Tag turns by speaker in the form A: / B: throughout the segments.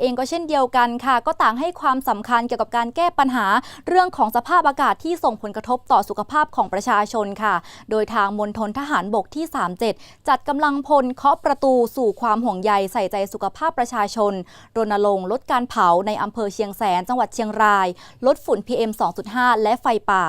A: เองก็เช่นเดียวกันค่ะ ก็ต่างให้ความสำคัญเกี่ยวกับการแก้ปัญหาเรื่องของสภาพอากาศที่ส่งผลกระทบต่อสุขภาพของประชาชนค่ะ โดยทางมณฑลทหารบกที่ 37 จัดกำลังพลเคาะประตูสู่ความห่วงใยใส่ใจสุขภาพประชาชน รณรงค์ลดการเผาในอำเภอเชียงแสน จังหวัดเชียงราย ลดฝุ่น PM 2.5 และไฟป่า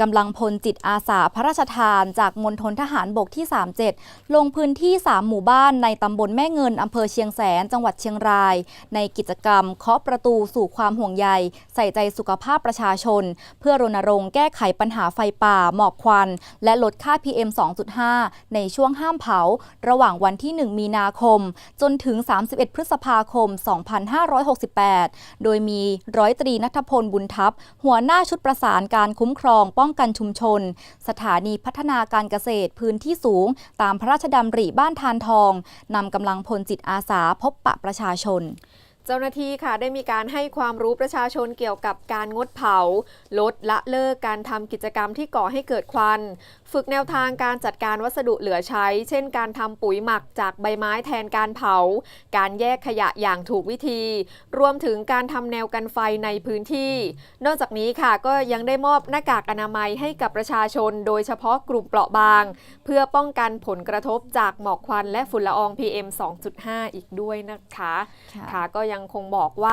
A: กำลังพลจิตอาสาพระราชทาน จากมณฑลทหารบกที่ 37 ลงพื้นที่ 3 หมู่บ้านในตำบลแม่เงินอำเภอเชียงแสน จังหวัดเชียงราย ในกิจกรรมเคาะประตูสู่ความห่วงใย ใส่ใจสุขภาพประชาชน เพื่อรณรงค์แก้ไขปัญหาไฟป่า หมอกควัน และลดค่า PM 2.5 ในช่วงห้ามเผา ระหว่างวันที่ 1 มีนาคม จนถึง 31 พฤษภาคม 2568 โดยมีร้อยตรีนัทพลบุญทัพหัวหน้าชุดประสานการคุ้มครองป้องกันชุมชน สถานีพัฒนาการเกษตรพื้นที่สูง ตามพระราชดำริบ้านทานทองนำกำลังพลจิตอาสาพบปะประชาชน
B: เจ้าหน้าที่ค่ะได้มีการให้ความรู้ประชาชนเกี่ยวกับการงดเผา ลดละเลิกการทำกิจกรรมที่ก่อให้เกิดควันฝึกแนวทางการจัดการวัสดุเหลือใช้ เช่น การทำปุ๋ยหมักจากใบไม้แทนการเผา การแยกขยะอย่างถูกวิธี รวมถึงการทำแนวกันไฟในพื้นที่ นอกจากนี้ค่ะก็ยังได้มอบหน้ากากอนามัยให้กับประชาชน โดยเฉพาะกลุ่มเปราะบาง เพื่อป้องกันผลกระทบจากหมอกควันและฝุ่นละออง PM 2.5 อีกด้วยนะคะ ค่ะก็ยังคงบอกว่า